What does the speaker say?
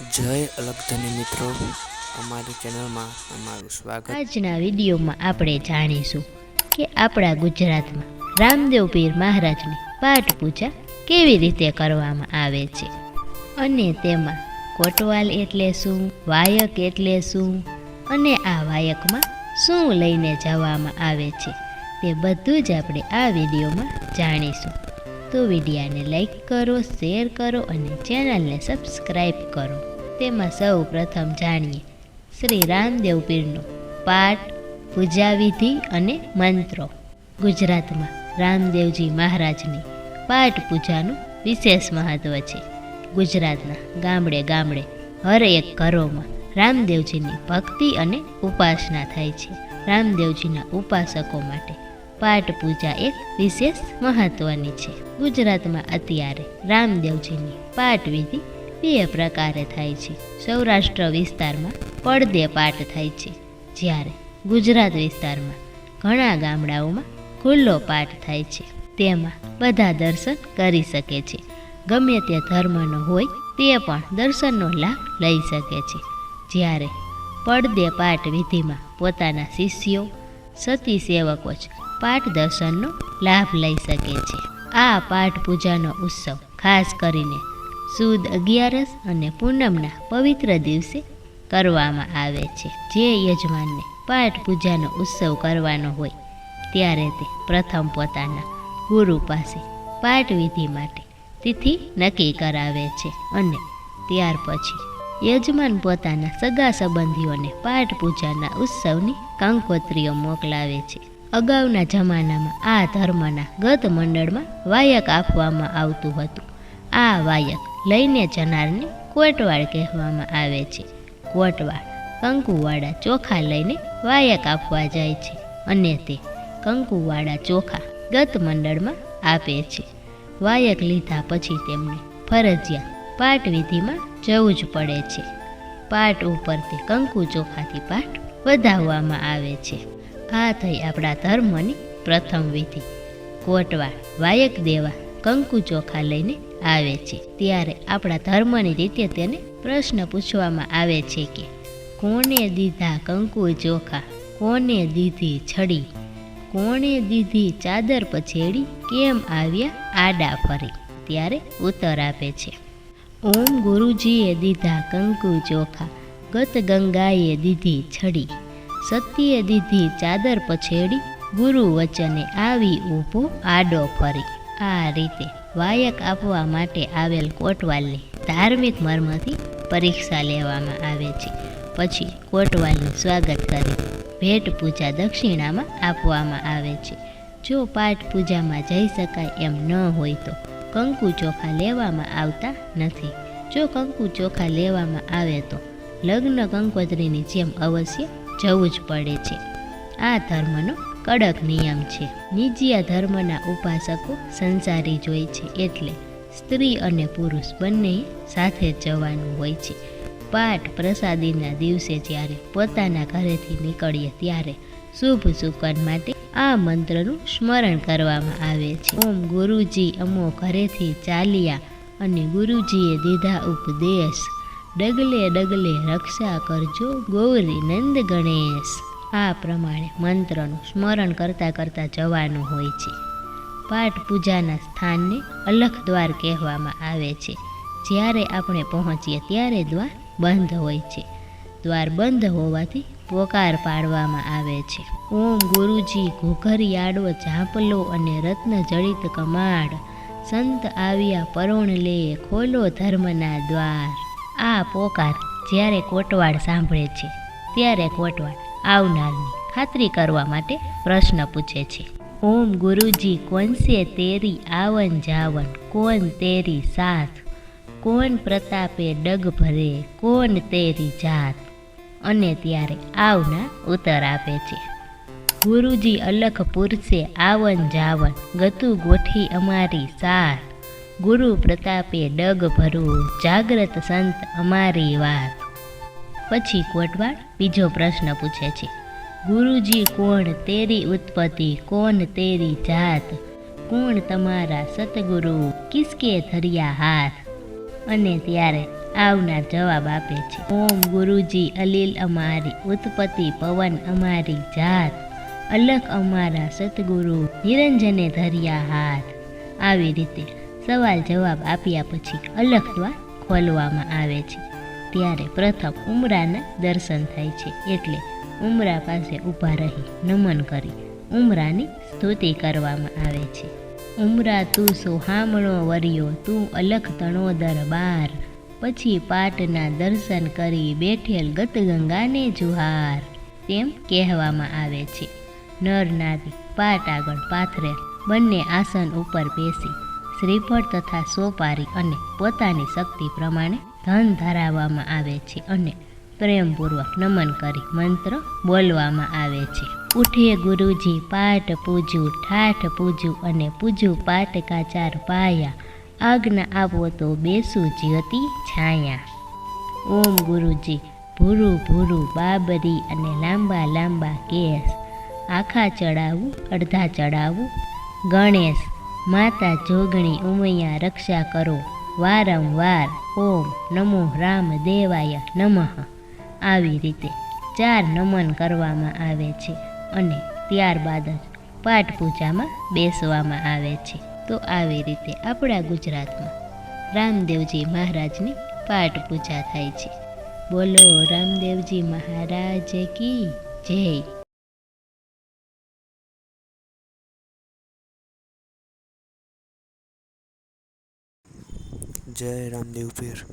જય અલગધની મિત્રો. અમારી ચેનલમાં તમારું સ્વાગત. આજના વિડીયોમાં આપણે જાણીશું કે આપણા ગુજરાતમાં રામદેવ પીર મહારાજની પાઠ પૂજા કેવી રીતે કરવામાં આવે છે અને તેમાં કોટવાલ એટલે શું, વાયક એટલે શું અને આ વાયકમાં શું લઈને જવામાં આવે છે તે બધું જ આપણે આ વિડીયોમાં જાણીશું. તો વિડીયાને લાઈક કરો, શેર કરો અને ચેનલને સબસ્ક્રાઈબ કરો. તેમાં સૌ પ્રથમ જાણીએ શ્રી રામદેવ પીરનો પાઠ પૂજા વિધિ અને મંત્રો. ગુજરાતમાં રામદેવજી મહારાજની પાઠ પૂજાનું વિશેષ મહત્વ છે. ગુજરાતના ગામડે ગામડે હર એક ઘરોમાં રામદેવજીની ભક્તિ અને ઉપાસના થાય છે. રામદેવજીના ઉપાસકો માટે પાઠ પૂજા એક વિશેષ મહત્વની છે. ગુજરાતમાં અત્યારે રામદેવજીની પાઠ વિધિ બે પ્રકારે થાય છે. સૌરાષ્ટ્ર વિસ્તારમાં પડદે પાઠ થાય છે, જ્યારે ગુજરાત વિસ્તારમાં ઘણા ગામડાઓમાં ખુલ્લો પાઠ થાય છે. તેમાં બધા દર્શન કરી શકે છે. ગમે તે ધર્મનો હોય, તે પણ દર્શનનો લાભ લઈ શકે છે. જ્યારે પડદે પાઠ વિધિમાં પોતાના શિષ્યો, સતી સેવકો જ પાઠ દર્શનનો લાભ લઈ શકે છે. આ પાઠ પૂજાનો ઉત્સવ ખાસ કરીને સુદ અગિયારસ અને પૂનમના પવિત્ર દિવસે કરવામાં આવે છે. જે યજમાનને પાઠ પૂજાનો ઉત્સવ કરવાનો હોય, ત્યારે તે પ્રથમ પોતાના ગુરુ પાસે પાઠ વિધિ માટે તિથિ નક્કી કરાવે છે અને ત્યાર પછી યજમાન પોતાના સગા સંબંધીઓને પાઠ પૂજાના ઉત્સવની કંકોત્રીઓ મોકલાવે છે. અગાઉના જમાનામાં આ ધર્મના ગત મંડળમાં વાયક આપવામાં આવતું હતું. આ વાયક લઈને જનારને કોટવાળ કહેવામાં આવે છે. કોટવાળ કંકુવાળા ચોખા લઈને વાયક આપવા જાય છે અને તે કંકુવાળા ચોખા ગત મંડળમાં આપે છે. વાયક લીધા પછી તેમને ફરજિયાત પાટ વિધિમાં જવું જ પડે છે. પાઠ ઉપર તે કંકુ ચોખાથી પાઠ વધાવવામાં આવે છે. આ થઈ આપણા ધર્મની પ્રથમ વિધિ. કોટવા વાયક દેવા, કંકુ ચોખા લઈને આવે છે. ત્યારે આપણા ધર્મની રીતે તેને પ્રશ્ન પૂછવામાં આવે છે કે, કોને દીધા કંકુ ચોખા? કોને દીધી છડી? કોણે દીધી ચાદર પછેડી? કેમ આવ્યા આડા ફરી? ત્યારે ઉત્તર આપે છે, ઓમ ગુરુજીએ દીધા કંકુ ચોખા, ગત ગંગાએ દીધી છડી. સત્યે દીધી ચાદર પછેડી, ગુરુ વચને આવી ઊભો આડો ફરી. આ રીતે વાયક આપવા માટે આવેલ કોટવાલની ધાર્મિક મર્મથી પરીક્ષા લેવામાં આવે છે. પછી કોટવાલનું સ્વાગત કરી ભેટ પૂજા દક્ષિણામાં આપવામાં આવે છે. જો પાઠ પૂજામાં જઈ શકાય એમ ન હોય તો કંકુ ચોખા લેવામાં આવતા નથી. જો કંકુ ચોખા લેવામાં આવે તો લગ્ન કંકોત્રીની જેમ અવશ્ય જવું જ પડે છે. આ ધર્મનો કડક નિયમ છે. નિજીયા ધર્મના ઉપાસકો સંસારી જ છે એટલે સ્ત્રી અને પુરુષ બંને સાથે જવાનું હોય છે. પાઠ પ્રસાદીના દિવસે જ્યારે પોતાના ઘરેથી નીકળીએ ત્યારે શુભ સુકન માટે આ મંત્રનું સ્મરણ કરવામાં આવે છે. ઓમ ગુરુજી અમો ઘરેથી ચાલ્યા અને ગુરુજીએ દીધા ઉપદેશ ડગલે ડગલે રક્ષા કરજો ગૌરી નંદ ગણેશ. આ પ્રમાણે મંત્રનું સ્મરણ કરતાં કરતાં જવાનું હોય છે. પાઠ પૂજાના સ્થાનને અલખ દ્વાર કહેવામાં આવે છે. જ્યારે આપણે પહોંચીએ ત્યારે દ્વાર બંધ હોય છે. દ્વાર બંધ હોવાથી પોકાર પાડવામાં આવે છે. ઓમ ગુરુજી ઘોઘરિયાડો ઝાંપલો અને રત્ન જડિત કમાડ. સંત આવ્યા પરોણ લે ખોલો ધર્મના દ્વાર. આ પોકાર જ્યારે કોટવાડ સાંભળે છે, ત્યારે કોટવાડ આવનારની ખાતરી કરવા માટે પ્રશ્ન પૂછે છે. ઓમ ગુરુજી, કોનસે તેરી આવન જાવન? કોણ તેરી સાથ? કોણ પ્રતાપે ડગ ભરે? કોણ તેરી જાત? અને ત્યારે આવના ઉત્તર આપે છે. ગુરુજી અલખ પુરસે આવન જાવન? ગતું ગોઠી અમારી સાર. ગુરુ પ્રતાપે ડગ ભરવું. જાગ્રત સંત અમારી વાત. પછી કોટવાળ બીજો પ્રશ્ન પૂછે છે. ગુરુજી, કોણ તેરી ઉત્પત્તિ? કોણ તેરી જાત? કોણ તમારા સતગુરુ કિસકે ધર્યા હાથ? અને ત્યારે આવનાર જવાબ આપે છે. ઓમ ગુરુજી, અલીલ અમારી ઉત્પત્તિ, પવન અમારી જાત. અલખ અમારા સતગુરુ નિરંજને ધર્યા હાથ. આવી રીતે સવાલ જવાબ આપ્યા પછી અલખ દ્વાર ખોલવામાં આવે છે. ત્યારે પ્રથમ ઉમરાના દર્શન થાય છે એટલે ઉમરા પાસે ઊભા રહી નમન કરી ઉમરાની સ્તુતિ કરવામાં આવે છે. ઉમરા, તું સોહામણો વર્યો? તું અલખ તણો દરબાર. પછી પાટના દર્શન કરી બેઠેલ ગતગંગાને જુહાર. તેમ કહેવામાં આવે છે. નર નારી પાટ આગળ પાથરેલ બંને આસન ઉપર બેસી શ્રીફળ તથા સોપારી અને પોતાની શક્તિ પ્રમાણે ધન ધરાવવામાં આવે છે અને પ્રેમપૂર્વક નમન કરી મંત્ર બોલવામાં આવે છે. ઉઠે ગુરુજી, પાઠ પૂજું, ઠાઠ પૂજું અને પૂજું પાઠ કાચાર પાયા. આજ્ઞા આપો તો બેસું જ્યોતિ છાયા. ઓમ ગુરુજી, ભૂરું ભૂરું બાબરી અને લાંબા લાંબા કેસ. આખા ચડાવું, અડધા ચડાવું. ગણેશ માતા જોગણી ઉમૈયા રક્ષા કરો. વારંવાર ઓમ નમો રામ દેવાય નમઃ. આવી રીતે ચાર નમન કરવામાં આવે છે અને ત્યારબાદ જ પાઠ પૂજામાં બેસવામાં આવે છે. તો આવી રીતે આપણા ગુજરાતમાં રામદેવજી મહારાજની પાઠ પૂજા થાય છે. બોલો રામદેવજી મહારાજ કી જય. જય રામદેવ પીર.